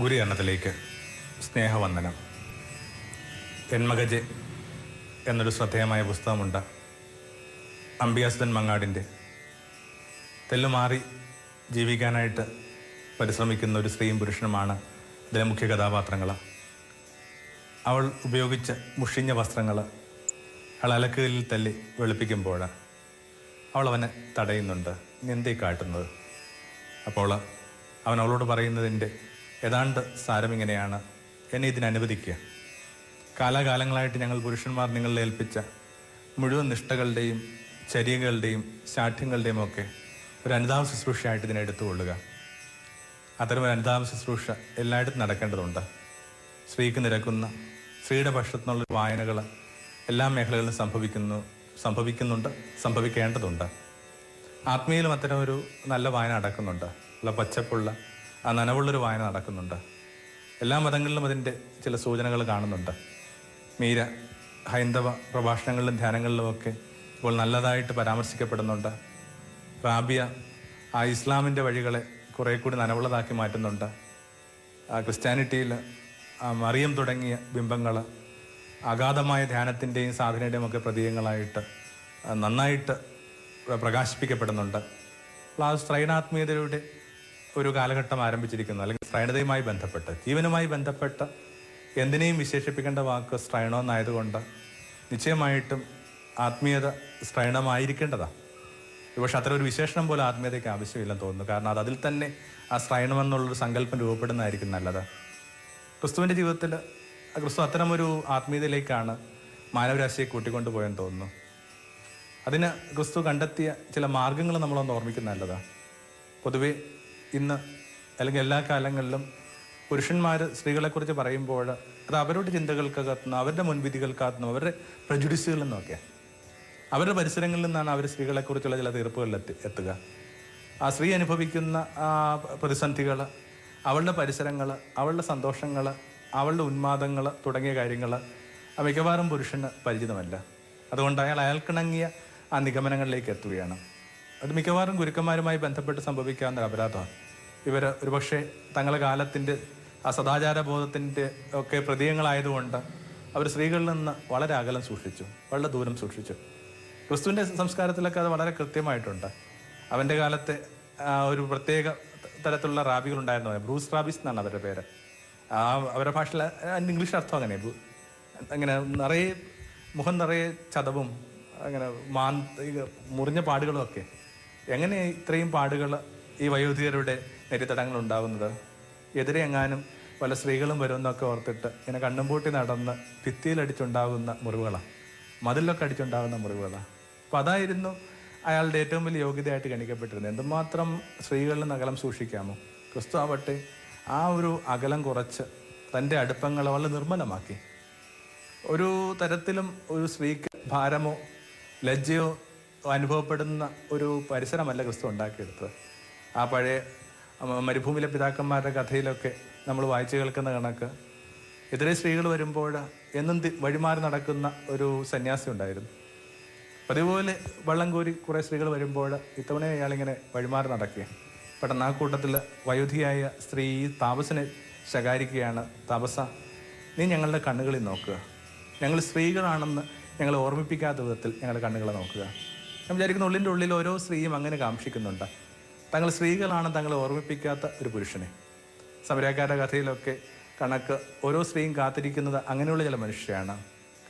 ഗുരുകരണത്തിലേക്ക് സ്നേഹവന്ദനം. എന്മകജെ എന്നൊരു ശ്രദ്ധേയമായ പുസ്തകമുണ്ട്. അംബിയാസുദൻ മങ്ങാടിന്റെ. തെല്ലുമാറി ജീവിക്കാനായിട്ട് പരിശ്രമിക്കുന്ന ഒരു സ്ത്രീയും പുരുഷനുമാണ് ഇതിലെ മുഖ്യ കഥാപാത്രങ്ങൾ അവൾ ഉപയോഗിച്ച മുഷിഞ്ഞ വസ്ത്രങ്ങൾ അവൾ അലക്കുകളിൽ തല്ലി വെളുപ്പിക്കുമ്പോൾ അവൾ അവനെ തടയുന്നുണ്ട്. നിന്ദി കാട്ടുന്നത്? അപ്പോൾ അവൻ അവളോട് പറയുന്നതിന്റെ ഏതാണ്ട് സാരം ഇങ്ങനെയാണ്. എന്നെ ഇതിന് അനുവദിക്കുക. കാലാകാലങ്ങളായിട്ട് ഞങ്ങൾ പുരുഷന്മാർ നിങ്ങളിൽ ഏൽപ്പിച്ച മുഴുവൻ നിഷ്ഠകളുടെയും ചര്യകളുടെയും ശാഠ്യങ്ങളുടെയും ഒക്കെ ഒരു അനുതാപ ശുശ്രൂഷയായിട്ട് ഇതിനെ എടുത്തുകൊള്ളുക. അത്തരം ഒരു അനുതാപ ശുശ്രൂഷ എല്ലായിടത്തും നടക്കേണ്ടതുണ്ട്. സ്ത്രീക്ക് നിരക്കുന്ന സ്ത്രീയുടെ പക്ഷത്തുനിന്നുള്ള വായനകൾ എല്ലാ മേഖലകളിലും സംഭവിക്കുന്നു സംഭവിക്കുന്നുണ്ട് സംഭവിക്കേണ്ടതുണ്ട്. ആത്മീയിലും അത്തരം ഒരു നല്ല വായന നടക്കുന്നുണ്ട്. ഉള്ള പച്ചപ്പുള്ള ആ നനവുള്ളൊരു വായന നടക്കുന്നുണ്ട്. എല്ലാ മതങ്ങളിലും അതിന്റെ ചില സൂചനകൾ കാണുന്നുണ്ട്. മീര ഹൈന്ദവ പ്രഭാഷണങ്ങളിലും ധ്യാനങ്ങളിലുമൊക്കെ ഇപ്പോൾ നല്ലതായിട്ട് പരാമർശിക്കപ്പെടുന്നുണ്ട്. റാബിയ ആ ഇസ്ലാമിന്റെ വഴികളെ കുറേ കൂടി നനവുള്ളതാക്കി മാറ്റുന്നുണ്ട്. ക്രിസ്ത്യാനിറ്റിയിൽ ആ മറിയം തുടങ്ങിയ ബിംബങ്ങൾ അഗാധമായ ധ്യാനത്തിന്റെയും സാധനയുടെയും ഒക്കെ പ്രതീകങ്ങളായിട്ട് നന്നായിട്ട് പ്രകാശിപ്പിക്കപ്പെടുന്നുണ്ട്. അപ്പോൾ ആ സ്ത്രൈണാത്മീയതയുടെ ഒരു കാലഘട്ടം ആരംഭിച്ചിരിക്കുന്നു. അല്ലെങ്കിൽ സ്ത്രൈണതയുമായി ബന്ധപ്പെട്ട് ജീവനുമായി ബന്ധപ്പെട്ട എന്തിനേയും വിശേഷിപ്പിക്കേണ്ട വാക്ക് സ്ത്രൈണം എന്നായതുകൊണ്ട് നിശ്ചയമായിട്ടും ആത്മീയത സ്ത്രൈണമായിരിക്കേണ്ടതാണ് പക്ഷെ അത്ര ഒരു വിശേഷണം പോലും ആത്മീയതയ്ക്ക് ആവശ്യമില്ലെന്ന് തോന്നുന്നു. കാരണം അത് അതിൽ തന്നെ ആ സ്ത്രൈണം എന്നുള്ളൊരു സങ്കല്പം രൂപപ്പെടുന്നതായിരിക്കും നല്ലത്. ക്രിസ്തുവിന്റെ ജീവിതത്തിൽ ക്രിസ്തു അത്തരമൊരു ആത്മീയതയിലേക്കാണ് മാനവരാശിയെ കൂട്ടിക്കൊണ്ടു പോയെന്ന് തോന്നുന്നു. അതിന് ക്രിസ്തു കണ്ടെത്തിയ ചില മാർഗങ്ങൾ നമ്മളൊന്ന് ഓർമ്മിക്കുന്ന നല്ലതാണ് പൊതുവെ ഇന്ന് അല്ലെങ്കിൽ എല്ലാ കാലങ്ങളിലും പുരുഷന്മാർ സ്ത്രീകളെക്കുറിച്ച് പറയുമ്പോൾ അത് അവരുടെ ചിന്തകൾക്കകത്തുനിന്ന് അവരുടെ മുൻവിധികൾക്കകത്തുനിന്ന് അവരുടെ പ്രജുഡിസുകളിൽ നിന്നൊക്കെ. അവരുടെ പരിസരങ്ങളിൽ നിന്നാണ് അവർ സ്ത്രീകളെക്കുറിച്ചുള്ള ചില തീർപ്പുകളിൽ എത്തി എത്തുക. ആ സ്ത്രീ അനുഭവിക്കുന്ന പ്രതിസന്ധികൾ അവളുടെ പരിസരങ്ങൾ അവളുടെ സന്തോഷങ്ങൾ അവളുടെ ഉന്മാദങ്ങൾ തുടങ്ങിയ കാര്യങ്ങൾ മിക്കവാറും പുരുഷന് പരിചിതമല്ല. അതുകൊണ്ട് അയാൾ അയാൾക്കിണങ്ങിയ ആ നിഗമനങ്ങളിലേക്ക് എത്തുകയാണ്. അത് മിക്കവാറും ഗുരുക്കന്മാരുമായി ബന്ധപ്പെട്ട് സംഭവിക്കാവുന്ന അപരാധമാണ്. ഇവർ ഒരുപക്ഷെ തങ്ങളുടെ കാലത്തിന്റെ ആ സദാചാര ബോധത്തിന്റെ ഒക്കെ പ്രതീകങ്ങളായതുകൊണ്ട് അവർ സ്ത്രീകളിൽ നിന്ന് വളരെ അകലം സൂക്ഷിച്ചു വളരെ ദൂരം സൂക്ഷിച്ചു. ക്രിസ്തുവിന്റെ സംസ്കാരത്തിലൊക്കെ അത് വളരെ കൃത്യമായിട്ടുണ്ട്. അവന്റെ കാലത്തെ ഒരു പ്രത്യേക തരത്തിലുള്ള റാബികളുണ്ടായിരുന്നു. ബ്രൂസ് റാബിസ് എന്നാണ് അവരുടെ പേര്. ആ അവരുടെ ഭാഷയിൽ അതിന്റെ ഇംഗ്ലീഷ് അർത്ഥം അങ്ങനെ. അങ്ങനെ നിറയെ മുഖം നിറയെ ചതവും അങ്ങനെ മാൻ മുറിഞ്ഞ പാടുകളും ഒക്കെ. എങ്ങനെ ഇത്രയും പാടുകൾ ഈ വയോധികരുടെ നെറ്റിത്തടങ്ങൾ ഉണ്ടാകുന്നത് എതിരെ എങ്ങാനും പല സ്ത്രീകളും വരുമെന്നൊക്കെ ഓർത്തിട്ട് ഇങ്ങനെ കണ്ണുംപൂട്ടി നടന്ന് ഭിത്തിയിലടിച്ചുണ്ടാകുന്ന മുറിവുകളാണ് മതിലൊക്കെ അടിച്ചുണ്ടാകുന്ന മുറിവുകളാണ് അപ്പം അതായിരുന്നു അയാളുടെ ഏറ്റവും വലിയ യോഗ്യതയായിട്ട് ഗണിക്കപ്പെട്ടിരുന്നത്. എന്തുമാത്രം സ്ത്രീകളിൽ അകലം സൂക്ഷിക്കാമോ? ക്രിസ്തു ആവട്ടെ ആ ഒരു അകലം കുറച്ച് തന്റെ അടുപ്പങ്ങളെ വളരെ നിർമ്മലമാക്കി. ഒരു തരത്തിലും ഒരു സ്ത്രീക്ക് ഭാരമോ ലജ്ജയോ അനുഭവപ്പെടുന്ന ഒരു പരിസരമല്ല ക്രിസ്തു ഉണ്ടാക്കിയെടുത്തത്. ആ പഴയ മരുഭൂമിയിലെ പിതാക്കന്മാരുടെ കഥയിലൊക്കെ നമ്മൾ വായിച്ചു കേൾക്കുന്ന കണക്ക് എതിരെ സ്ത്രീകൾ വരുമ്പോൾ എന്നും വഴിമാറി നടക്കുന്ന ഒരു സന്യാസി ഉണ്ടായിരുന്നു. അതുപോലെ വള്ളം കോരി കുറേ സ്ത്രീകൾ വരുമ്പോൾ ഇത്തവണ അയാളിങ്ങനെ വഴിമാറി നടക്കുക പെട്ടെന്ന് ആ കൂട്ടത്തിൽ വയോധിയായ സ്ത്രീ താപസിനെ ശകാരിക്കുകയാണ്. താപസ നീ ഞങ്ങളുടെ കണ്ണുകളിൽ നോക്കുക. ഞങ്ങൾ സ്ത്രീകളാണെന്ന് ഞങ്ങളെ ഓർമ്മിപ്പിക്കാത്ത വിധത്തിൽ ഞങ്ങളുടെ കണ്ണുകളെ നോക്കുക. ഞാൻ വിചാരിക്കുന്ന ഉള്ളിന്റെ ഉള്ളിൽ ഓരോ സ്ത്രീയും അങ്ങനെ കാക്ഷിക്കുന്നുണ്ട്. തങ്ങൾ സ്ത്രീകളാണ് തങ്ങളെ ഓർമ്മിപ്പിക്കാത്ത ഒരു പുരുഷനെ. സമരക്കാരുടെ കഥയിലൊക്കെ കണക്ക് ഓരോ സ്ത്രീയും കാത്തിരിക്കുന്നത് അങ്ങനെയുള്ള ചില മനുഷ്യരാണ്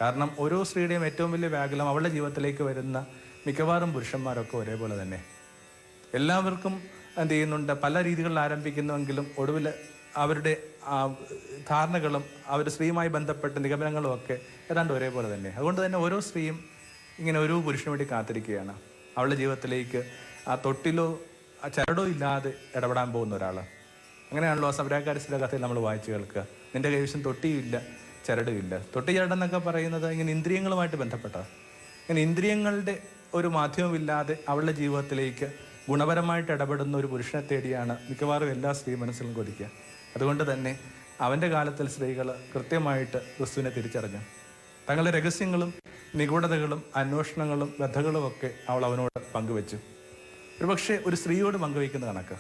കാരണം ഓരോ സ്ത്രീയുടെയും ഏറ്റവും വലിയ വ്യാകുലം അവളുടെ ജീവിതത്തിലേക്ക് വരുന്ന മിക്കവാറും പുരുഷന്മാരൊക്കെ ഒരേപോലെ തന്നെ. എല്ലാവർക്കും എന്ത് ചെയ്യുന്നുണ്ട്? പല രീതികളിൽ ആരംഭിക്കുന്നുവെങ്കിലും ഒടുവിൽ അവരുടെ ധാരണകളും അവർ സ്ത്രീയുമായി ബന്ധപ്പെട്ട നിഗമനങ്ങളും ഒക്കെ ഏതാണ്ട് ഒരേപോലെ തന്നെ. അതുകൊണ്ട് തന്നെ ഓരോ സ്ത്രീയും ഇങ്ങനെ ഒരു പുരുഷന് വേണ്ടി കാത്തിരിക്കുകയാണ്. അവളുടെ ജീവിതത്തിലേക്ക് ആ തൊട്ടിലോ ആ ചരടോ ഇല്ലാതെ ഇടപെടാൻ പോകുന്ന ഒരാൾ അങ്ങനെയാണല്ലോ ആ സമരാകാരിസിന്റെ കഥയിൽ നമ്മൾ വായിച്ചു കേൾക്കുക. നിന്റെ കൈവശം തൊട്ടിയില്ല ചരടുമില്ല തൊട്ടി ചരടെന്നൊക്കെ പറയുന്നത് ഇങ്ങനെ ഇന്ദ്രിയങ്ങളുമായിട്ട് ബന്ധപ്പെട്ടതാണ് ഇങ്ങനെ ഇന്ദ്രിയങ്ങളുടെ ഒരു മാധ്യമമില്ലാതെ അവളുടെ ജീവിതത്തിലേക്ക് ഗുണപരമായിട്ട് ഇടപെടുന്ന ഒരു പുരുഷനെ തേടിയാണ് മിക്കവാറും എല്ലാ സ്ത്രീ മനസ്സിലും കൊതിക്കുക. അതുകൊണ്ട് തന്നെ അവന്റെ കാലത്തിൽ സ്ത്രീകൾ കൃത്യമായിട്ട് ക്രിസ്തുവിനെ തിരിച്ചറിഞ്ഞു. തങ്ങളുടെ രഹസ്യങ്ങളും നിഗൂഢതകളും അന്വേഷണങ്ങളും വ്യഥകളും ഒക്കെ അവൾ അവനോട് പങ്കുവെച്ചു. ഒരുപക്ഷെ ഒരു സ്ത്രീയോട് പങ്കുവയ്ക്കുന്ന കണക്ക്.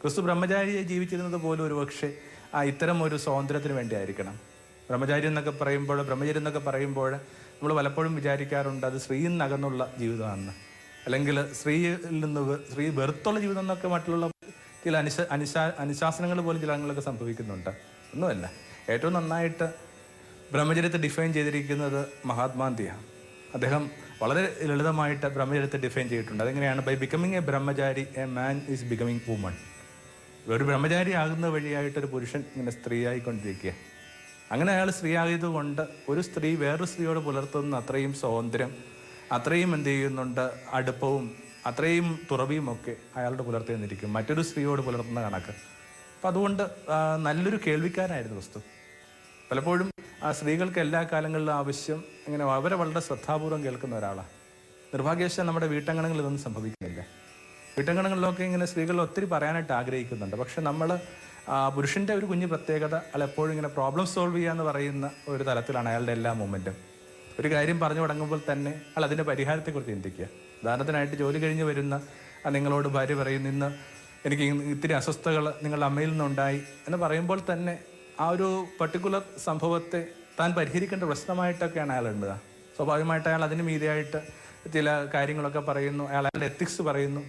ക്രിസ്തു ബ്രഹ്മചാരിയെ ജീവിച്ചിരുന്നത് പോലും ഒരുപക്ഷെ ആ ഇത്തരം ഒരു സ്വാതന്ത്ര്യത്തിന് വേണ്ടി ആയിരിക്കണം ബ്രഹ്മചാരി എന്നൊക്കെ പറയുമ്പോൾ ബ്രഹ്മചരി എന്നൊക്കെ പറയുമ്പോൾ നമ്മൾ പലപ്പോഴും വിചാരിക്കാറുണ്ട് അത് സ്ത്രീയിൽ നിന്നകന്നുള്ള ജീവിതമാണെന്ന്. അല്ലെങ്കിൽ സ്ത്രീയിൽ നിന്ന് സ്ത്രീ വെറുത്തുള്ള ജീവിതം എന്നൊക്കെ മറ്റുള്ള ചില അനുശ അനുശാ അനുശാസനങ്ങൾ പോലും ചിലങ്ങളൊക്കെ സംഭവിക്കുന്നുണ്ട്. ഒന്നുമല്ല. ഏറ്റവും നന്നായിട്ട് ബ്രഹ്മചര്യത്തെ ഡിഫൈൻ ചെയ്തിരിക്കുന്നത് മഹാത്മാന്തിയാണ് അദ്ദേഹം വളരെ ലളിതമായിട്ട് ബ്രഹ്മചര്യത്തെ ഡിഫൈൻ ചെയ്തിട്ടുണ്ട്. അതെങ്ങനെയാണ്? By becoming a brahmachari a man is becoming woman ഒരു ബ്രഹ്മചാരി ആകുന്ന വഴിയായിട്ട് ഒരു പുരുഷൻ ഇങ്ങനെ സ്ത്രീയായിക്കൊണ്ടിരിക്കുക അങ്ങനെ അയാൾ സ്ത്രീ ആയതുകൊണ്ട് ഒരു സ്ത്രീ വേറൊരു സ്ത്രീയോട് പുലർത്തുന്ന അത്രയും സ്വാതന്ത്ര്യം അത്രയും എന്ത് ചെയ്യുന്നുണ്ട്? അടുപ്പവും അത്രയും തുറവിയും ഒക്കെ അയാളുടെ പുലർത്തി നിന്നിരിക്കും. മറ്റൊരു സ്ത്രീയോട് പുലർത്തുന്ന കണക്ക്. അപ്പം അതുകൊണ്ട് നല്ലൊരു കേൾവിക്കാരായിരുന്നു ക്രിസ്തു പലപ്പോഴും ആ സ്ത്രീകൾക്ക് എല്ലാ കാലങ്ങളിലും ആവശ്യം ഇങ്ങനെ അവരെ വളരെ ശ്രദ്ധാപൂർവം കേൾക്കുന്ന ഒരാളാണ് നിർഭാഗ്യവശാൽ നമ്മുടെ വീട്ടങ്കണങ്ങളിൽ ഇതൊന്നും സംഭവിക്കുന്നില്ല. വീട്ടങ്കണങ്ങളിലൊക്കെ ഇങ്ങനെ സ്ത്രീകൾ ഒത്തിരി പറയാനായിട്ട് ആഗ്രഹിക്കുന്നുണ്ട്. പക്ഷെ നമ്മൾ പുരുഷന്റെ ഒരു കുഞ്ഞു പ്രത്യേകത അയാൾ എപ്പോഴും ഇങ്ങനെ പ്രോബ്ലം സോൾവ് ചെയ്യുക എന്ന് പറയുന്ന ഒരു തലത്തിലാണ് അയാളുടെ എല്ലാ മൂമെന്റും ഒരു കാര്യം പറഞ്ഞു തുടങ്ങുമ്പോൾ തന്നെ അയാൾ അതിന്റെ പരിഹാരത്തെക്കുറിച്ച് ചിന്തിക്കുക. ഉദാഹരണത്തിനായിട്ട് ജോലി കഴിഞ്ഞ് വരുന്ന നിങ്ങളോട് ഭാര്യ പറയുന്നു നിന്ന് എനിക്ക് ഇത്തിരി അസ്വസ്ഥതകൾ നിങ്ങളുടെ അമ്മയിൽ നിന്നുണ്ടായി എന്ന് പറയുമ്പോൾ തന്നെ ആ ഒരു പർട്ടിക്കുലർ സംഭവത്തെ താൻ പരിഹരിക്കേണ്ട പ്രശ്നമായിട്ടൊക്കെയാണ് അയാൾ എണ്ണുക സ്വാഭാവികമായിട്ട് അയാൾ അതിന് മീതിയായിട്ട് ചില കാര്യങ്ങളൊക്കെ പറയുന്നു. അയാൾ അയാളുടെ എത്തിക്സ് പറയുന്നു.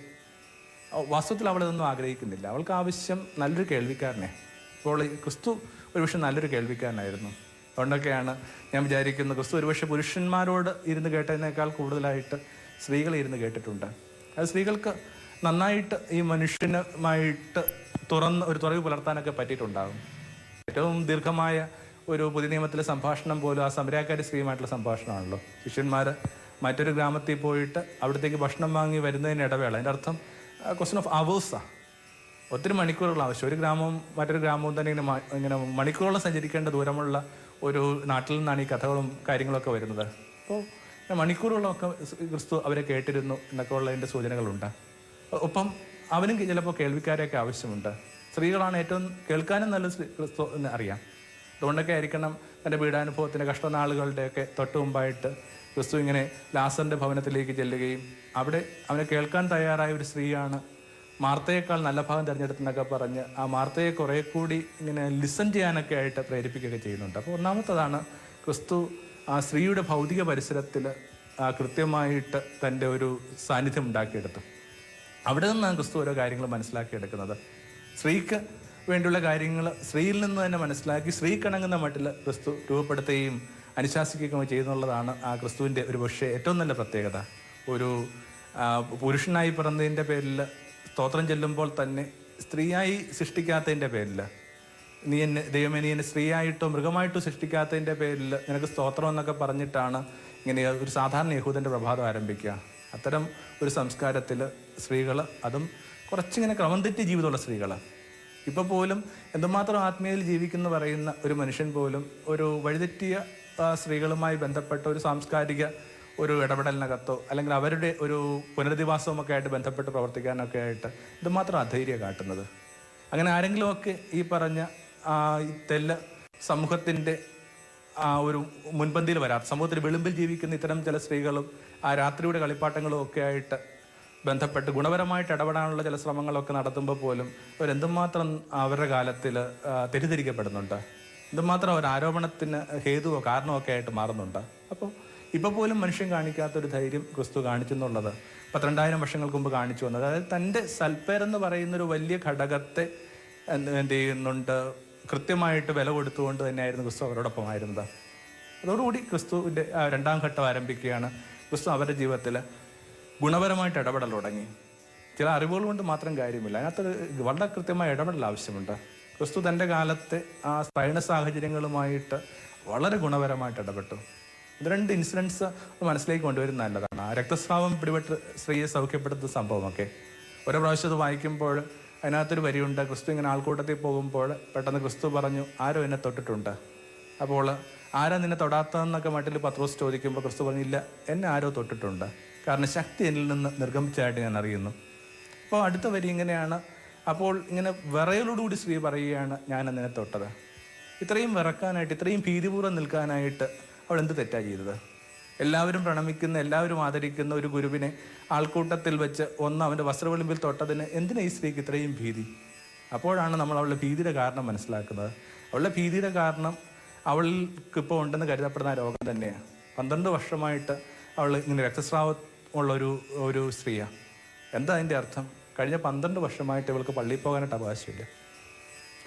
വാസ്തവത്തിൽ അവൾ ഇതൊന്നും ആഗ്രഹിക്കുന്നില്ല. അവൾക്ക് ആവശ്യം നല്ലൊരു കേൾവിക്കാരനെ. അപ്പോൾ ക്രിസ്തു ഒരുപക്ഷെ നല്ലൊരു കേൾവിക്കാരനായിരുന്നു. അതുകൊണ്ടൊക്കെയാണ് ഞാൻ വിചാരിക്കുന്നത് ക്രിസ്തു ഒരുപക്ഷെ പുരുഷന്മാരോട് ഇരുന്ന് കേട്ടതിനേക്കാൾ കൂടുതലായിട്ട് സ്ത്രീകൾ ഇരുന്ന് കേട്ടിട്ടുണ്ട്. അത് സ്ത്രീകൾക്ക് നന്നായിട്ട് ഈ മനുഷ്യനുമായിട്ട് തുറന്ന് ഒരു തുറവ് പുലർത്താനൊക്കെ പറ്റിയിട്ടുണ്ടാകും. ഏറ്റവും ദീർഘമായ ഒരു പുതിയ നിയമത്തിലെ സംഭാഷണം പോലും ആ സമരാക്കാരി സ്ത്രീയുമായിട്ടുള്ള സംഭാഷണമാണല്ലോ. ശിഷ്യന്മാർ മറ്റൊരു ഗ്രാമത്തിൽ പോയിട്ട് അവിടത്തേക്ക് ഭക്ഷണം വാങ്ങി വരുന്നതിന് ഇടവേള. അതിന്റെ അർത്ഥം ക്വസ്റ്റൻ ഓഫ് അവേഴ്സാണ് ഒത്തിരി മണിക്കൂറുകൾ ആവശ്യം. ഒരു ഗ്രാമവും മറ്റൊരു ഗ്രാമവും തന്നെ ഇങ്ങനെ ഇങ്ങനെ മണിക്കൂറോളം സഞ്ചരിക്കേണ്ട ദൂരമുള്ള ഒരു നാട്ടിൽ നിന്നാണ് ഈ കഥകളും കാര്യങ്ങളൊക്കെ വരുന്നത്. അപ്പോൾ മണിക്കൂറുകളൊക്കെ ക്രിസ്തു അവരെ കേട്ടിരുന്നു എന്നൊക്കെ ഉള്ളതിന്റെ സൂചനകളുണ്ട്. ഒപ്പം അവനും ചിലപ്പോൾ കേൾവിക്കാരെയൊക്കെ ആവശ്യമുണ്ട്. സ്ത്രീകളാണ് ഏറ്റവും കേൾക്കാനും നല്ല അറിയാം. അതുകൊണ്ടൊക്കെ ആയിരിക്കണം തന്റെ പീഡാനുഭവത്തിന്റെ കഷ്ടനാളുകളുടെയൊക്കെ തൊട്ട് മുമ്പായിട്ട് ക്രിസ്തു ഇങ്ങനെ ലാസറിന്റെ ഭവനത്തിലേക്ക് ചെല്ലുകയും അവിടെ അവനെ കേൾക്കാൻ തയ്യാറായ ഒരു സ്ത്രീയാണ്. മാർത്തയേക്കാൾ നല്ല ഭാഗം തിരഞ്ഞെടുത്തെന്നൊക്കെ പറഞ്ഞ് ആ മാർത്തയെ കുറേ കൂടി ഇങ്ങനെ ലിസൺ ചെയ്യാനൊക്കെ ആയിട്ട് പ്രേരിപ്പിക്കുകയൊക്കെ ചെയ്യുന്നുണ്ട്. അപ്പോൾ ഒന്നാമത്തതാണ് ക്രിസ്തു ആ സ്ത്രീയുടെ ഭൗതിക പരിസരത്തിൽ കൃത്യമായിട്ട് തന്റെ ഒരു സാന്നിധ്യം ഉണ്ടാക്കിയെടുത്തു. അവിടെ നിന്നാണ് ക്രിസ്തു ഓരോ കാര്യങ്ങൾ മനസ്സിലാക്കിയെടുക്കുന്നത്. സ്ത്രീക്ക് വേണ്ടിയുള്ള കാര്യങ്ങൾ സ്ത്രീയിൽ നിന്ന് തന്നെ മനസ്സിലാക്കി സ്ത്രീ കണങ്ങുന്ന മട്ടിൽ ക്രിസ്തു രൂപപ്പെടുത്തുകയും അനുശാസിക്കുകയും ചെയ്യുന്നുള്ളതാണ് ആ ക്രിസ്തുവിന്റെ ഒരു പക്ഷേ ഏറ്റവും നല്ല പ്രത്യേകത. ഒരു പുരുഷനായി പിറന്നതിന്റെ പേരിൽ സ്തോത്രം ചെല്ലുമ്പോൾ തന്നെ സ്ത്രീയായി സൃഷ്ടിക്കാത്തതിന്റെ പേരിൽ നീ എന്നെ ദൈവമേ നീ എന്നെ സ്ത്രീയായിട്ടോ മൃഗമായിട്ടോ സൃഷ്ടിക്കാത്തതിന്റെ പേരിൽ നിനക്ക് സ്തോത്രം എന്നൊക്കെ പറഞ്ഞിട്ടാണ് ഇങ്ങനെ ഒരു സാധാരണ യഹൂദന്റെ പ്രഭാതം ആരംഭിക്കുക. അത്തരം ഒരു സംസ്കാരത്തിൽ സ്ത്രീകൾ അതും കുറച്ചിങ്ങനെ ക്രമം തെറ്റിയ ജീവിതമുള്ള സ്ത്രീകളാണ്. ഇപ്പോൾ പോലും എന്തുമാത്രം ആത്മീയതയിൽ ജീവിക്കുന്നു പറയുന്ന ഒരു മനുഷ്യൻ പോലും ഒരു വഴിതെറ്റിയ സ്ത്രീകളുമായി ബന്ധപ്പെട്ട ഒരു സാംസ്കാരിക ഒരു ഇടപെടലിനകത്തോ അല്ലെങ്കിൽ അവരുടെ ഒരു പുനരധിവാസവുമൊക്കെ ആയിട്ട് ബന്ധപ്പെട്ട് പ്രവർത്തിക്കാനൊക്കെ ആയിട്ട് ഇതുമാത്രം അധൈര്യം കാട്ടുന്നത്? അങ്ങനെ ആരെങ്കിലുമൊക്കെ ഈ പറഞ്ഞ തെല്ല സമൂഹത്തിന്റെ ആ ഒരു മുൻപന്തിയിൽ വരാം സമൂഹത്തിൽ വെളുമ്പിൽ ജീവിക്കുന്ന ഇത്തരം ചില സ്ത്രീകളും ആ രാത്രിയുടെ കളിപ്പാട്ടങ്ങളും ഒക്കെ ആയിട്ട് ബന്ധപ്പെട്ട് ഗുണപരമായിട്ട് ഇടപെടാനുള്ള ചില ശ്രമങ്ങളൊക്കെ നടത്തുമ്പോൾ പോലും അവരെന്തുമാത്രം അവരുടെ കാലത്തിൽ തെറ്റിദ്ധരിക്കപ്പെടുന്നുണ്ട്? എന്തുമാത്രം അവർ ആരോപണത്തിന് ഹേതുവോ കാരണമോ ഒക്കെ ആയിട്ട് മാറുന്നുണ്ട്? അപ്പോൾ ഇപ്പോൾ പോലും മനുഷ്യൻ കാണിക്കാത്തൊരു ധൈര്യം ക്രിസ്തു കാണിച്ചു എന്നുള്ളത് പന്ത്രണ്ടായിരം വർഷങ്ങൾക്ക് മുമ്പ് കാണിച്ചു വന്നത്. അതായത് തന്റെ സൽപ്പേരെന്ന് പറയുന്ന ഒരു വലിയ ഘടകത്തെ എന്ത് ചെയ്യുന്നുണ്ട്? കൃത്യമായിട്ട് വില കൊടുത്തുകൊണ്ട് തന്നെയായിരുന്നു ക്രിസ്തു അവരോടൊപ്പമായിരുന്നത് അതോടുകൂടി ക്രിസ്തുവിന്റെ രണ്ടാം ഘട്ടം ആരംഭിക്കുകയാണ്. ക്രിസ്തു അവരുടെ ജീവിതത്തിൽ ഗുണപരമായിട്ട് ഇടപെടൽ തുടങ്ങി. ചില അറിവുകൾ കൊണ്ട് മാത്രം കാര്യമില്ല. അതിനകത്ത് വളരെ കൃത്യമായ ഇടപെടൽ ആവശ്യമുണ്ട്. ക്രിസ്തു തന്റെ കാലത്തെ ആ സ്ത്രൈണ സാഹചര്യങ്ങളുമായിട്ട് വളരെ ഗുണപരമായിട്ട് ഇടപെട്ടു. ഇത് രണ്ട് ഇൻസിഡൻസ് മനസ്സിലേക്ക് കൊണ്ടുവരുന്ന നല്ലതാണ്. ആ രക്തസ്രാവം പിടിപെട്ട് സ്ത്രീയെ സൗഖ്യപ്പെടുത്തുന്ന സംഭവമൊക്കെ. ഓരോ പ്രാവശ്യം അത് വായിക്കുമ്പോൾ അതിനകത്തൊരു വരിയുണ്ട്. ക്രിസ്തു ഇങ്ങനെ ആൾക്കൂട്ടത്തിൽ പോകുമ്പോൾ പെട്ടെന്ന് ക്രിസ്തു പറഞ്ഞു ആരോ എന്നെ തൊട്ടിട്ടുണ്ട്. അപ്പോൾ ആരാ നിന്നെ തൊടാത്തതെന്നൊക്കെ മട്ടിൽ പത്രോസ് ചോദിക്കുമ്പോൾ ക്രിസ്തു പറഞ്ഞില്ല എന്നെ ആരോ തൊട്ടിട്ടുണ്ട്. കാരണം ശക്തി എന്നിൽ നിന്ന് നിർഗമിച്ചതായിട്ട് ഞാൻ അറിയുന്നു. അപ്പോൾ അടുത്ത വരി ഇങ്ങനെയാണ്. അപ്പോൾ ഇങ്ങനെ വിറയലോടുകൂടി സ്ത്രീ പറയുകയാണ് ഞാൻ അതിനെ തൊട്ടത്. ഇത്രയും വിറക്കാനായിട്ട് ഇത്രയും ഭീതിപൂർവം നിൽക്കാനായിട്ട് അവൾ എന്ത് തെറ്റാണ് ചെയ്തത്? എല്ലാവരും പ്രണമിക്കുന്ന എല്ലാവരും ആദരിക്കുന്ന ഒരു ഗുരുവിനെ ആൾക്കൂട്ടത്തിൽ വെച്ച് ഒന്ന് അവന്റെ വസ്ത്രവിളിമ്പിൽ തൊട്ടതിന് എന്തിനാ ഈ സ്ത്രീക്ക് ഇത്രയും ഭീതി? അപ്പോഴാണ് നമ്മൾ അവളുടെ ഭീതിയുടെ കാരണം മനസ്സിലാക്കുന്നത്. അവളുടെ ഭീതിയുടെ കാരണം അവൾക്ക് ഇപ്പോൾ ഉണ്ടെന്ന് കരുതപ്പെടുന്ന രോഗം തന്നെയാണ്. പന്ത്രണ്ട് വർഷമായിട്ട് അവൾ ഇങ്ങനെ രക്തസ്രാവം ഉള്ള ഒരു സ്ത്രീയാണ് എന്താ അതിന്റെ അർത്ഥം? കഴിഞ്ഞ പന്ത്രണ്ട് വർഷമായിട്ട് ഇവൾക്ക് പള്ളിയിൽ പോകാനായിട്ട് അവകാശമില്ല.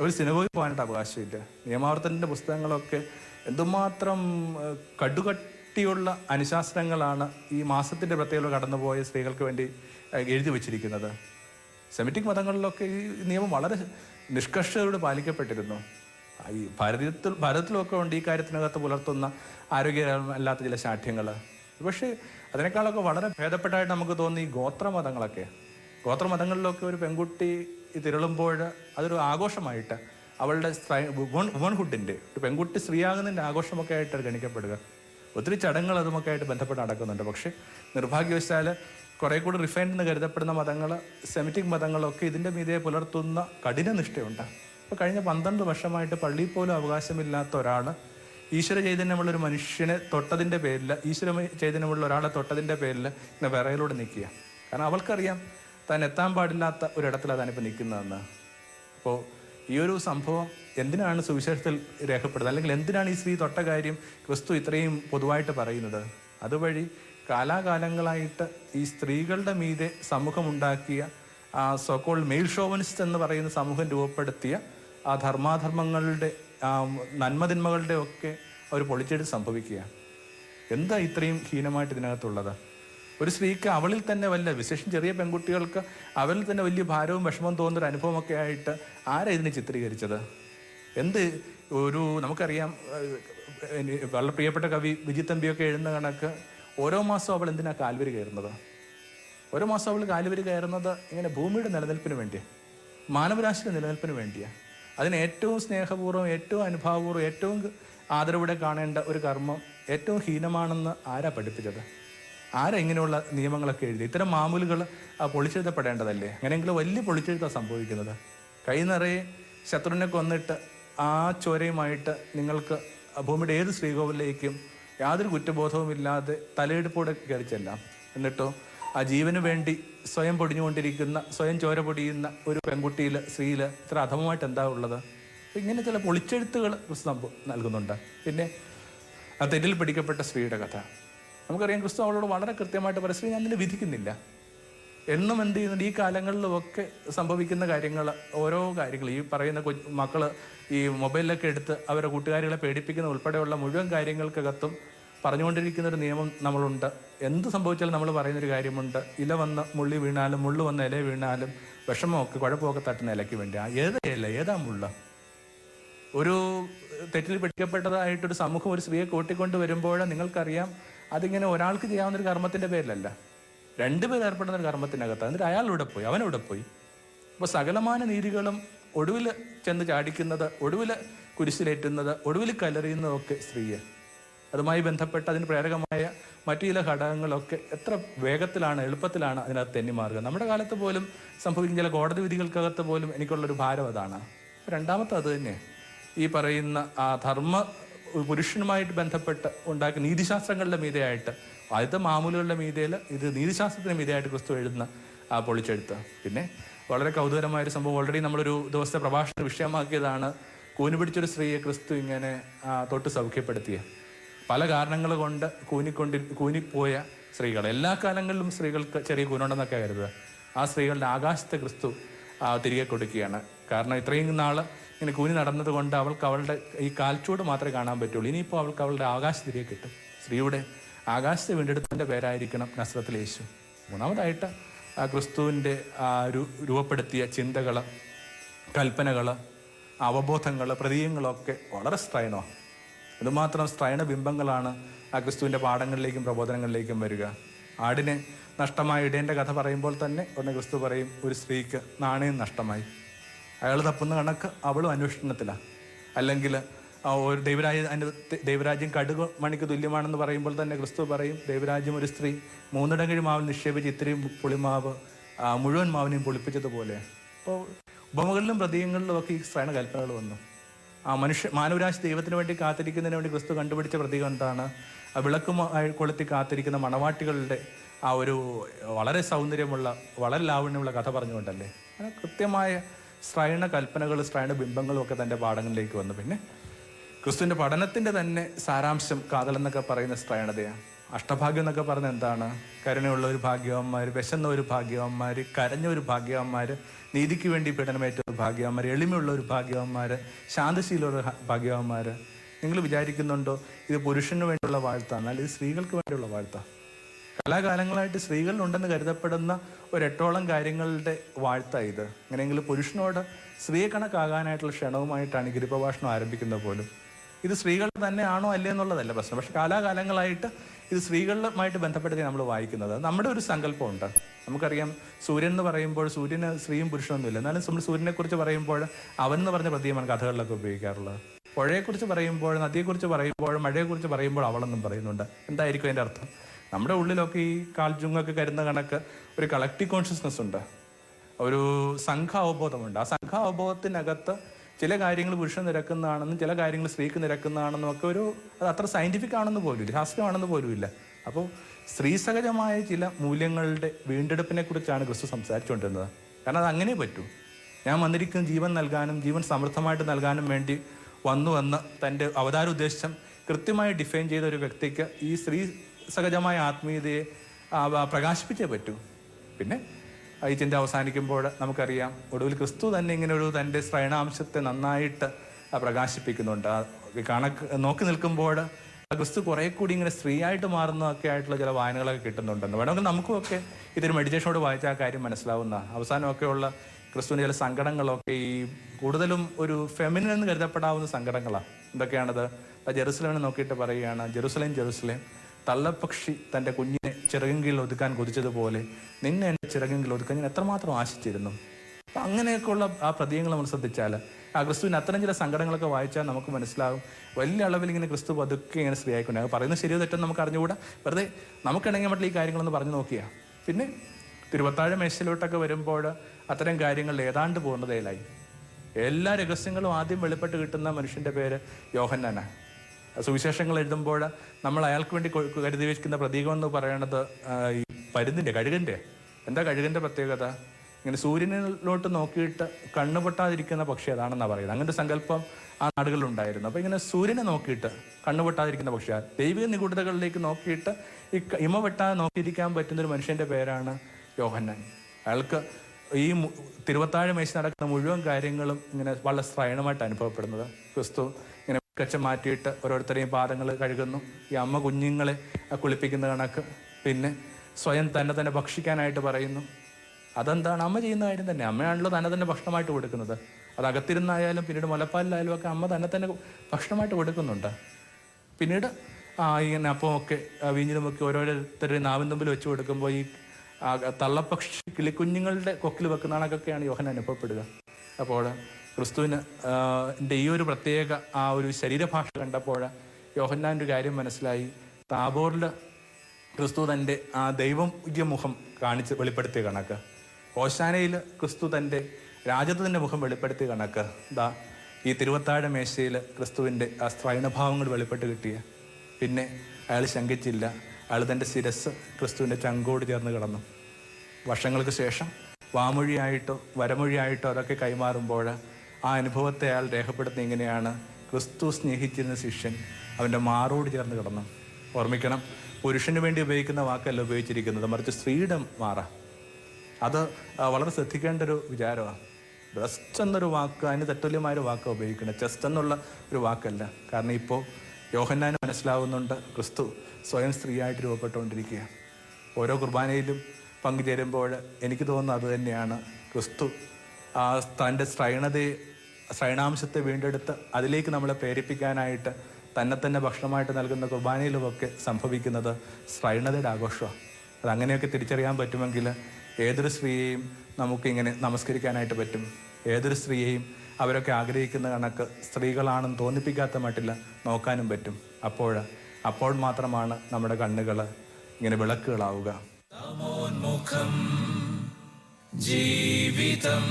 ഒരു സിനിമയിൽ പോകാനായിട്ട് അവകാശമില്ല. നിയമാവർത്തനത്തിന്റെ പുസ്തകങ്ങളൊക്കെ എന്തുമാത്രം കടുകട്ടിയുള്ള അനുശാസനങ്ങളാണ് ഈ മാസത്തിന്റെ പ്രത്യേകത കടന്നുപോയ സ്ത്രീകൾക്ക് വേണ്ടി എഴുതി വച്ചിരിക്കുന്നത്. സെമിറ്റിക് മതങ്ങളിലൊക്കെ ഈ നിയമം വളരെ നിഷ്കർഷയോട് പാലിക്കപ്പെട്ടിരുന്നു. ഈ ഭാരതത്തിൽ ഭാരതത്തിലൊക്കെ ഉണ്ട് ഈ കാര്യത്തിനകത്ത് പുലർത്തുന്ന ആരോഗ്യമല്ലാത്ത ചില ശാഠ്യങ്ങൾ പക്ഷേ അതിനേക്കാളൊക്കെ വളരെ ഭേദപ്പെട്ടായിട്ട് നമുക്ക് തോന്നി ഗോത്രമതങ്ങളൊക്കെ. ഗോത്രമതങ്ങളിലൊക്കെ ഒരു പെൺകുട്ടി തിരളുമ്പോൾ അതൊരു ആഘോഷമായിട്ട് അവളുടെ വുമൺഹുഡിന്റെ ഒരു പെൺകുട്ടി സ്ത്രീയാകുന്നതിന്റെ ആഘോഷമൊക്കെ ആയിട്ട് ഗണിക്കപ്പെടുക. ഒത്തിരി ചടങ്ങുകൾ അതുമൊക്കെ ആയിട്ട് ബന്ധപ്പെട്ട് നടക്കുന്നുണ്ട്. പക്ഷേ നിർഭാഗ്യവശാൽ കുറേ കൂടി റിഫൈൻഡ് എന്ന് കരുതപ്പെടുന്ന മതങ്ങൾ സെമിറ്റിക് മതങ്ങളൊക്കെ ഇതിന്റെ മീതെ പുലർത്തുന്ന കഠിന നിഷ്ഠയുണ്ട് ഇപ്പോൾ കഴിഞ്ഞ പന്ത്രണ്ട് വർഷമായിട്ട് പള്ളിയിൽ പോലും അവകാശമില്ലാത്ത ഒരാൾ ഈശ്വര ചൈതന്യമുള്ള ഒരു മനുഷ്യനെ തൊട്ടതിന്റെ പേരിൽ ഈശ്വര ചൈതന്യമുള്ള ഒരാളെ തൊട്ടതിന്റെ പേരിൽ ഇങ്ങനെ വിറയിലൂടെ നിൽക്കുക. കാരണം അവൾക്കറിയാം താൻ എത്താൻ പാടില്ലാത്ത ഒരിടത്തിലാണ് താനിപ്പോൾ നിൽക്കുന്നതെന്ന്. അപ്പോൾ ഈ ഒരു സംഭവം എന്തിനാണ് സുവിശേഷത്തിൽ രേഖപ്പെടുന്നത് അല്ലെങ്കിൽ എന്തിനാണ് ഈ സ്ത്രീ തൊട്ട കാര്യം ക്രിസ്തു ഇത്രയും പൊതുവായിട്ട് പറയുന്നത്? അതുവഴി കാലാകാലങ്ങളായിട്ട് ഈ സ്ത്രീകളുടെ മീതെ സമൂഹമുണ്ടാക്കിയ ആ സോക്കോൾ മെയിൽ ഷോവനിസ്റ്റ് എന്ന് പറയുന്ന സമൂഹം രൂപപ്പെടുത്തിയ ആ ധർമാധർമ്മങ്ങളുടെ നന്മതിന്മകളുടെ ഒക്കെ ഒരു പൊളിച്ചെടുത്ത് സംഭവിക്കുക. എന്താ ഇത്രയും ഹീനമായിട്ട് ഇതിനകത്തുള്ളത്? ഒരു സ്ത്രീക്ക് അവളിൽ തന്നെ വല്ല വിശേഷം ചെറിയ പെൺകുട്ടികൾക്ക് അവളിൽ തന്നെ വലിയ ഭാരവും വിഷമവും തോന്നുന്നൊരു അനുഭവമൊക്കെ ആയിട്ട് ആരാ ഇതിനെ ചിത്രീകരിച്ചത്? എന്ത് ഒരു നമുക്കറിയാം വളരെ പ്രിയപ്പെട്ട കവി വിജിത് തമ്പിയൊക്കെ എഴുതുന്ന കണക്ക് ഓരോ മാസവും അവൾ എന്തിനാ കാൽവരി കയറുന്നത്? ഓരോ മാസം അവൾ കാൽവരി കയറുന്നത് ഇങ്ങനെ ഭൂമിയുടെ നിലനിൽപ്പിന് വേണ്ടിയാണ് മാനവരാശിയുടെ നിലനിൽപ്പിന് വേണ്ടിയാണ് അതിന് ഏറ്റവും സ്നേഹപൂർവം ഏറ്റവും അനുഭാവപൂർവം ഏറ്റവും ആദരവോടെ കാണേണ്ട ഒരു കർമ്മം ഏറ്റവും ഹീനമാണെന്ന് ആരാ പഠിപ്പിച്ചത്? ആരാ ഇങ്ങനെയുള്ള നിയമങ്ങളൊക്കെ എഴുതി? ഇത്തരം മാമൂലുകൾ പൊളിച്ചെഴുതപ്പെടേണ്ടതല്ലേ? അങ്ങനെയെങ്കിലും വലിയ പൊളിച്ചെഴുത്താണ് സംഭവിക്കുന്നത്. കൈ നിറയെ ശത്രുവിനെ കൊന്നിട്ട് ആ ചോരയുമായിട്ട് നിങ്ങൾക്ക് ഭൂമിയുടെ ഏത് ശ്രീകോവിലേക്കും യാതൊരു കുറ്റബോധവും ഇല്ലാതെ തലയെടുപ്പോടെ കയറിച്ചെല്ലാം എന്നിട്ടോ ആ ജീവന് വേണ്ടി സ്വയം പൊടിഞ്ഞുകൊണ്ടിരിക്കുന്ന സ്വയം ചോര പൊടിയുന്ന ഒരു പെൺകുട്ടിയിൽ സ്ത്രീയിൽ ഇത്ര അധമമായിട്ട് എന്താ ഉള്ളത്? ഇങ്ങനെ ചില പൊളിച്ചെഴുത്തുകൾ ക്രിസ്തു നൽകുന്നുണ്ട്. പിന്നെ ആ തെറ്റിൽ പിടിക്കപ്പെട്ട സ്ത്രീയുടെ കഥ. നമുക്കറിയാം ക്രിസ്തു അവളോട് വളരെ കൃത്യമായിട്ട് പറയും സ്ത്രീ ഞാൻ നിന്നെ വിധിക്കുന്നില്ല. എന്നും എന്ത് ചെയ്യുന്നുണ്ട്? ഈ കാലങ്ങളിലുമൊക്കെ സംഭവിക്കുന്ന കാര്യങ്ങൾ ഓരോ കാര്യങ്ങൾ ഈ പറയുന്ന കൊ മക്കൾ ഈ മൊബൈലിലൊക്കെ എടുത്ത് അവരുടെ കൂട്ടുകാരികളെ പേടിപ്പിക്കുന്ന ഉൾപ്പെടെയുള്ള മുഴുവൻ കാര്യങ്ങൾക്കകത്തും പറഞ്ഞുകൊണ്ടിരിക്കുന്ന ഒരു നിയമം നമ്മളുണ്ട്. എന്ത് സംഭവിച്ചാലും നമ്മൾ പറയുന്നൊരു കാര്യമുണ്ട്. ഇല വന്ന് മുള്ളി വീണാലും മുള്ളു വന്ന് ഇല വീണാലും വിഷമമൊക്കെ കുഴപ്പമൊക്കെ തട്ടുന്ന ഇലയ്ക്ക് വേണ്ടി ആ ഏത് ഇല ഏതാ മുള്ള? ഒരു തെറ്റിൽ പിടിക്കപ്പെട്ടതായിട്ടൊരു സമൂഹം ഒരു സ്ത്രീയെ കൂട്ടിക്കൊണ്ട് വരുമ്പോൾ നിങ്ങൾക്കറിയാം അതിങ്ങനെ ഒരാൾക്ക് ചെയ്യാവുന്ന ഒരു കർമ്മത്തിന്റെ പേരിലല്ല. രണ്ടുപേർ ഏർപ്പെടുന്ന ഒരു കർമ്മത്തിനകത്ത് എന്നിട്ട് അയാൾ ഇവിടെ പോയി അവൻ ഇവിടെ പോയി. അപ്പോൾ സകലമാന നീതികളും ഒടുവിൽ ചെന്ന് ചാടിക്കുന്നത് ഒടുവിൽ കുരിശിലേറ്റുന്നത് ഒടുവിൽ കലറിയുന്നതൊക്കെ സ്ത്രീയെ. അതുമായി ബന്ധപ്പെട്ട് അതിന് പ്രേരകമായ മറ്റു ചില ഘടകങ്ങളൊക്കെ എത്ര വേഗത്തിലാണ് എളുപ്പത്തിലാണ് അതിനകത്ത് തെന്നിമാറുക നമ്മുടെ കാലത്ത് പോലും സംഭവിക്കുന്ന ചില കോടതി വിധികൾക്കകത്ത് പോലും എനിക്കുള്ളൊരു ഭാരം അതാണ്. രണ്ടാമത്തെ അത് തന്നെ. ഈ പറയുന്ന ആ ധർമ്മ പുരുഷനുമായിട്ട് ബന്ധപ്പെട്ട് ഉണ്ടാക്കിയ നീതിശാസ്ത്രങ്ങളുടെ മീതയായിട്ട് ആദ്യത്തെ മാമൂലുകളുടെ മീതയിൽ ഇത് നീതിശാസ്ത്രത്തിന് മീതയായിട്ട് ക്രിസ്തു എഴുതുന്ന ആ പൊളിച്ചെഴുത്ത് പിന്നെ വളരെ കൗതുകരമായ ഒരു സംഭവം ഓൾറെഡി നമ്മളൊരു ദിവസത്തെ പ്രഭാഷണ വിഷയമാക്കിയതാണ്. കൂന് പിടിച്ചൊരു സ്ത്രീയെ ക്രിസ്തു ഇങ്ങനെ തൊട്ട് സൗഖ്യപ്പെടുത്തിയ. പല കാരണങ്ങൾ കൊണ്ട് കൂനിക്കൊണ്ടി കൂനിപ്പോയ സ്ത്രീകൾ എല്ലാ കാലങ്ങളിലും സ്ത്രീകൾക്ക് ചെറിയ കൂനുണ്ടെന്നൊക്കെ കരുതുക. ആ സ്ത്രീകളുടെ ആകാശത്തെ ക്രിസ്തു തിരികെ കൊടുക്കുകയാണ്. കാരണം ഇത്രയും നാൾ ഇങ്ങനെ കൂനി നടന്നത് കൊണ്ട് അവൾക്ക് അവളുടെ ഈ കാൽച്ചൂട് മാത്രമേ കാണാൻ പറ്റുള്ളൂ. ഇനിയിപ്പോൾ അവൾക്ക് അവളുടെ ആകാശം തിരികെ കിട്ടും. സ്ത്രീയുടെ ആകാശത്തെ വീണ്ടെടുത്തതിന്റെ പേരായിരിക്കണം നസ്രത്തിൽ യേശു. മൂന്നാമതായിട്ട് ക്രിസ്തുവിന്റെ ആ രൂപപ്പെടുത്തിയ ചിന്തകൾ കൽപ്പനകൾ അവബോധങ്ങൾ പ്രതീകങ്ങളൊക്കെ വളരെ സ്ത്രൈണമാണ്. ഇതുമാത്രം സ്ത്രൈണ ബിംബങ്ങളാണ് ആ ക്രിസ്തുവിന്റെ പാഠങ്ങളിലേക്കും പ്രബോധനങ്ങളിലേക്കും വരിക. ആടിന് നഷ്ടമായ ഇടേന്റെ കഥ പറയുമ്പോൾ തന്നെ ഉടനെ ക്രിസ്തു പറയും ഒരു സ്ത്രീക്ക് നാണയം നഷ്ടമായി. അയാൾ തപ്പുന്ന കണക്ക് അവളും അന്വേഷണത്തിലാണ് അല്ലെങ്കിൽ ഒരു ദൈവരാജ്യ അതിന്റെ ദൈവരാജ്യം കടുക് മണിക്ക് തുല്യമാണെന്ന് പറയുമ്പോൾ തന്നെ ക്രിസ്തു പറയും ദൈവരാജ്യം ഒരു സ്ത്രീ മൂന്നിടങ്ങഴി മാവിൽ നിക്ഷേപിച്ച് ഇത്രയും പുളിമാവ് മുഴുവൻ മാവിനെയും പൊളിപ്പിച്ചതുപോലെ അപ്പോൾ ഉപമകളിലും പ്രതീകങ്ങളിലും ഒക്കെ ഈ ശ്രേണ കൽപ്പനകൾ വന്നു. ആ മനുഷ്യ മാനവരാശി ദൈവത്തിന് വേണ്ടി കാത്തിരിക്കുന്നതിന് വേണ്ടി ക്രിസ്തു കണ്ടുപിടിച്ച പ്രതീകം എന്താണ്? ആ വിളക്ക് കൊളുത്തി കാത്തിരിക്കുന്ന മണവാട്ടികളുടെ ആ ഒരു വളരെ സൗന്ദര്യമുള്ള വളരെ ലാവണ്യമുള്ള കഥ പറഞ്ഞുകൊണ്ടല്ലേ? അങ്ങനെ കൃത്യമായ സ്ത്രൈണ കൽപ്പനകൾ സ്ത്രൈണ ബിംബങ്ങളും ഒക്കെ തന്റെ പാഠങ്ങളിലേക്ക് വന്നു. പിന്നെ ക്രിസ്തുവിന്റെ പഠനത്തിന്റെ തന്നെ സാരാംശം കാതൽ എന്നൊക്കെ പറയുന്ന സ്ത്രൈണതയാണ് അഷ്ടഭാഗ്യം എന്നൊക്കെ പറഞ്ഞ എന്താണ്? കരുണയുള്ള ഒരു ഭാഗ്യവന്മാർ വിശന്ന ഒരു ഭാഗ്യവന്മാർ കരഞ്ഞ ഒരു ഭാഗ്യവന്മാർ നീതിക്ക് വേണ്ടി പീഡനമേറ്റ ഒരു ഭാഗ്യവന്മാർ എളിമയുള്ള ഒരു ഭാഗ്യവന്മാർ ശാന്തശീലമുള്ള ഭാഗ്യവന്മാർ നിങ്ങൾ വിചാരിക്കുന്നുണ്ടോ ഇത് പുരുഷന് വേണ്ടിയുള്ള വാഴ്ത്താണ് എന്നാൽ ഇത് സ്ത്രീകൾക്ക് വേണ്ടിയുള്ള വാഴ്ത്താണ് കലാകാലങ്ങളായിട്ട് സ്ത്രീകളിലുണ്ടെന്ന് കരുതപ്പെടുന്ന ഒരെട്ടോളം കാര്യങ്ങളുടെ വാഴ്ത്ത ഇത്. അങ്ങനെയെങ്കിൽ പുരുഷനോട് സ്ത്രീയെ കണക്കാകാനായിട്ടുള്ള ക്ഷണവുമായിട്ടാണ് ഗിരിപ്രഭാഷണം ആരംഭിക്കുന്നത് പോലും. ഇത് സ്ത്രീകൾ തന്നെയാണോ അല്ലേ എന്നുള്ളതല്ല പ്രശ്നം. പക്ഷെ കാലാകാലങ്ങളായിട്ട് ഇത് സ്ത്രീകളുമായിട്ട് ബന്ധപ്പെടുത്തി നമ്മൾ വായിക്കുന്നത്. നമ്മുടെ ഒരു സങ്കല്പമുണ്ട്. നമുക്കറിയാം സൂര്യൻ എന്ന് പറയുമ്പോൾ സൂര്യന് സ്ത്രീയും പുരുഷനൊന്നുമില്ല. എന്നാലും നമ്മൾ സൂര്യനെ കുറിച്ച് പറയുമ്പോൾ അവൻ എന്ന് പറഞ്ഞ പ്രതീകമാണ് കഥകളിലൊക്കെ ഉപയോഗിക്കാറുള്ളത്. പുഴയെക്കുറിച്ച് പറയുമ്പോൾ നദിയെക്കുറിച്ച് പറയുമ്പോൾ മഴയെക്കുറിച്ച് പറയുമ്പോൾ അവളെന്നും പറയുന്നുണ്ട്. എന്തായിരിക്കും അതിന്റെ അർത്ഥം? നമ്മുടെ ഉള്ളിലൊക്കെ ഈ കാൽജുങ്ങൊക്കെ കരുന്ന കണക്ക് ഒരു കളക്റ്റീവ് കോൺഷ്യസ്നസ് ഉണ്ട്. ഒരു സംഘ അവബോധമുണ്ട് ആ സംഘ അവബോധത്തിനകത്ത് ചില കാര്യങ്ങൾ പുരുഷൻ നിരക്കുന്നതാണെന്നും ചില കാര്യങ്ങൾ സ്ത്രീക്ക് നിരക്കുന്നതാണെന്നും ഒക്കെ ഒരു അത് അത്ര സയന്റിഫിക് ആണെന്ന് പോലും ഇല്ല ശാസ്ത്രമാണെന്ന് പോലും ഇല്ല അപ്പോൾ സ്ത്രീ സഹജമായ ചില മൂല്യങ്ങളുടെ വീണ്ടെടുപ്പിനെ കുറിച്ചാണ് ക്രിസ്തു സംസാരിച്ചുകൊണ്ടിരുന്നത്. കാരണം അത് അങ്ങനെ പറ്റൂ. ഞാൻ വന്നിരിക്കുന്ന ജീവൻ നൽകാനും ജീവൻ സമൃദ്ധമായിട്ട് നൽകാനും വേണ്ടി വന്നു വന്ന് തന്റെ അവതാര ഉദ്ദേശം കൃത്യമായി ഡിഫൈൻ ചെയ്ത ഒരു വ്യക്തിക്ക് ഈ സ്ത്രീ സഹജമായ ആത്മീയതയെ പ്രകാശിപ്പിച്ചേ പറ്റൂ. പിന്നെ ചിന്ത അവസാനിക്കുമ്പോൾ നമുക്കറിയാം ഒടുവിൽ ക്രിസ്തു തന്നെ ഇങ്ങനെ ഒരു തന്റെ ശ്രയണാംശത്തെ നന്നായിട്ട് പ്രകാശിപ്പിക്കുന്നുണ്ട്. കണക്ക് നോക്കി നിൽക്കുമ്പോൾ ക്രിസ്തു കുറെ കൂടി ഇങ്ങനെ സ്ത്രീയായിട്ട് മാറുന്നതൊക്കെ ആയിട്ടുള്ള ചില വായനകളൊക്കെ കിട്ടുന്നുണ്ടെന്ന്. വേണമെങ്കിൽ നമുക്കുമൊക്കെ ഇതൊരു മെഡിറ്റേഷനോട് വായിച്ച ആ കാര്യം മനസ്സിലാവുന്ന അവസാനമൊക്കെയുള്ള ക്രിസ്തുവിന്റെ ചില സങ്കടങ്ങളൊക്കെ ഈ കൂടുതലും ഒരു ഫെമിനിൻ എന്ന് കരുതപ്പെടാവുന്ന സങ്കടങ്ങളാണ് എന്തൊക്കെയാണത്? ജെറുസലേമിനെ നോക്കിയിട്ട് പറയുകയാണ് ജെറുസലേം ജെറുസലേം. തള്ളപ്പക്ഷി തന്റെ കുഞ്ഞിനെ ചിറകെങ്കിൽ ഒതുക്കാൻ കൊതിച്ചതുപോലെ നിന്നെ എന്റെ ചിറകെങ്കിൽ ഒതുക്കാൻ ഞാൻ എത്രമാത്രം ആശിച്ചിരുന്നു? അപ്പം അങ്ങനെയൊക്കെയുള്ള ആ പ്രതീകങ്ങൾ നമ്മൾ ശ്രദ്ധിച്ചാൽ ആ ക്രിസ്തുവിന് അത്തരം ചില സങ്കടങ്ങളൊക്കെ വായിച്ചാൽ നമുക്ക് മനസ്സിലാകും. വലിയ അളവിൽ ഇങ്ങനെ ക്രിസ്തു പതുക്കെ ഇങ്ങനെ സ്ത്രീയായിക്കൊണ്ട് അത് പറയുന്നത് ശരിയോ തെറ്റോ നമുക്ക് അറിഞ്ഞുകൂടാ. വെറുതെ നമുക്കിണങ്ങിയ മട്ടിൽ ഈ കാര്യങ്ങളൊന്ന് പറഞ്ഞു നോക്കിയാ. പിന്നെ തിരുവത്താഴ മേശയിലോട്ടൊക്കെ വരുമ്പോൾ അത്തരം കാര്യങ്ങൾ ഏതാണ്ട് പൂർണതയിലായി. എല്ലാ രഹസ്യങ്ങളും ആദ്യം വെളിപ്പെട്ട് കിട്ടുന്ന മനുഷ്യന്റെ പേര് യോഹന്നാന. സുവിശേഷങ്ങൾ എഴുതുമ്പോൾ നമ്മൾ അയാൾക്ക് വേണ്ടി കരുതി വെക്കുന്ന പ്രതീകം എന്ന് പറയുന്നത് ഈ പരുന്തിന്റെ കഴുകന്റെ. എന്താ കഴുകന്റെ പ്രത്യേകത? ഇങ്ങനെ സൂര്യനിലോട്ട് നോക്കിയിട്ട് കണ്ണു പൊട്ടാതിരിക്കുന്ന പക്ഷി അതാണെന്നാണ് പറയുന്നത്. അങ്ങനത്തെ സങ്കല്പം ആ നാടുകളിലുണ്ടായിരുന്നു. അപ്പോൾ ഇങ്ങനെ സൂര്യനെ നോക്കിയിട്ട് കണ്ണു പൊട്ടാതിരിക്കുന്ന പക്ഷിയാ ദൈവിക നിഗൂഢതകളിലേക്ക് നോക്കിയിട്ട് ഈ ഇമ വെട്ടാതെ നോക്കിയിരിക്കാൻ പറ്റുന്ന ഒരു മനുഷ്യന്റെ പേരാണ് യോഹന്നാൻ. അയാൾക്ക് ഈ തിരുവത്താഴ മേശ നടക്കുന്ന മുഴുവൻ കാര്യങ്ങളും ഇങ്ങനെ വളരെ ശ്രയണമായിട്ട് അനുഭവപ്പെടുന്നത്. ക്രിസ്തു കച്ച മാറ്റിയിട്ട് ഓരോരുത്തരെയും പാദങ്ങൾ കഴുകുന്നു. ഈ അമ്മ കുഞ്ഞുങ്ങളെ കുളിപ്പിക്കുന്ന കണക്ക്. പിന്നെ സ്വയം തന്നെ തന്നെ ഭക്ഷിക്കാനായിട്ട് പറയുന്നു. അതെന്താണ്? അമ്മ ചെയ്യുന്ന കാര്യം തന്നെ. അമ്മയാണല്ലോ തന്നെ തന്നെ ഭക്ഷണമായിട്ട് കൊടുക്കുന്നത്. അത് അകത്തിരുന്നായാലും പിന്നീട് മുലപ്പാലിലായാലും ഒക്കെ അമ്മ തന്നെ തന്നെ ഭക്ഷണമായിട്ട് കൊടുക്കുന്നുണ്ട്. പിന്നീട് ഇങ്ങനെ അപ്പമൊക്കെ വീഞ്ഞിലുമൊക്കെ ഓരോരുത്തരുടെ നാവിൻ തുമ്പിൽ വെച്ച് കൊടുക്കുമ്പോൾ ഈ തള്ളപ്പക്ഷി കിളിക്കുഞ്ഞുങ്ങളുടെ കൊക്കിൽ വെക്കുന്ന കണക്കൊക്കെയാണ് യോഹൻ അനുഭവപ്പെടുക. അപ്പോൾ ക്രിസ്തുവിന് ഈ ഒരു പ്രത്യേക ആ ഒരു ശരീരഭാഷ കണ്ടപ്പോൾ യോഹന്നാന്റെ ഒരു കാര്യം മനസ്സിലായി. താബോറിൽ ക്രിസ്തു തന്റെ ആ ദൈവം മുഖം കാണിച്ച് വെളിപ്പെടുത്തിയ കണക്ക്. ഓശാനയിൽ ക്രിസ്തു തന്റെ രാജ്യത്തിന്റെ മുഖം വെളിപ്പെടുത്തിയ കണക്ക്. ദാ ഈ തിരുവത്താഴ മേശയിൽ ക്രിസ്തുവിന്റെ ആ സ്ത്രൈണഭാവങ്ങൾ വെളിപ്പെട്ട് കിട്ടിയ. പിന്നെ അയാൾ ശങ്കിച്ചില്ല. അയാൾ തന്റെ ശിരസ് ക്രിസ്തുവിന്റെ ചങ്കോട് ചേർന്ന് കിടന്നു. വർഷങ്ങൾക്ക് ശേഷം വാമൊഴിയായിട്ടോ വരമൊഴിയായിട്ടോ അതൊക്കെ കൈമാറുമ്പോൾ ആ അനുഭവത്തെ അയാൾ രേഖപ്പെടുത്തുന്ന ഇങ്ങനെയാണ് ക്രിസ്തു സ്നേഹിച്ചിരുന്ന ശിഷ്യൻ അവന്റെ മാറോട് ചേർന്ന് കിടന്നു. ഓർമ്മിക്കണം പുരുഷന് വേണ്ടി ഉപയോഗിക്കുന്ന വാക്കല്ല ഉപയോഗിച്ചിരിക്കുന്നത്. മറിച്ച് സ്ത്രീയുടെ മാറ. അത് വളരെ ശ്രദ്ധിക്കേണ്ട ഒരു വിചാരമാണ് ബ്രസ്റ്റ് എന്നൊരു വാക്ക് അതിന് തത്തുല്യമായ ഒരു വാക്കാണ് ഉപയോഗിക്കുന്നത് ചെസ്റ്റ് എന്നുള്ള ഒരു വാക്കല്ല. കാരണം ഇപ്പോൾ യോഹന്നാന് മനസ്സിലാവുന്നുണ്ട് ക്രിസ്തു സ്വയം സ്ത്രീയായിട്ട് രൂപപ്പെട്ടുകൊണ്ടിരിക്കുക. ഓരോ കുർബാനയിലും പങ്കുചേരുമ്പോൾ എനിക്ക് തോന്നുന്നത് അത് തന്നെയാണ്. ക്രിസ്തു തന്റെ സ്ത്രൈണതയെ സ്ത്രൈണാംശത്തെ വീണ്ടെടുത്ത് അതിലേക്ക് നമ്മളെ പ്രേരിപ്പിക്കാനായിട്ട് തന്നെ തന്നെ ഭക്ഷണമായിട്ട് നൽകുന്ന കുർബാനയിലുമൊക്കെ സംഭവിക്കുന്നത് ശ്രൈണതയുടെ ആഘോഷമാണ്. അത് അങ്ങനെയൊക്കെ തിരിച്ചറിയാൻ പറ്റുമെങ്കിൽ ഏതൊരു സ്ത്രീയെയും നമുക്കിങ്ങനെ നമസ്കരിക്കാനായിട്ട് പറ്റും. ഏതൊരു സ്ത്രീയെയും അവരൊക്കെ ആഗ്രഹിക്കുന്ന കണക്ക് സ്ത്രീകളാണെന്ന് തോന്നിപ്പിക്കാത്ത മട്ടില്ല നോക്കാനും പറ്റും. അപ്പോൾ അപ്പോൾ മാത്രമാണ് നമ്മുടെ കണ്ണുകൾ ഇങ്ങനെ വിളക്കുകളാവുക. ജീവിതം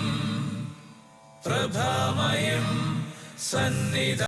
प्रभामयम् सन्निध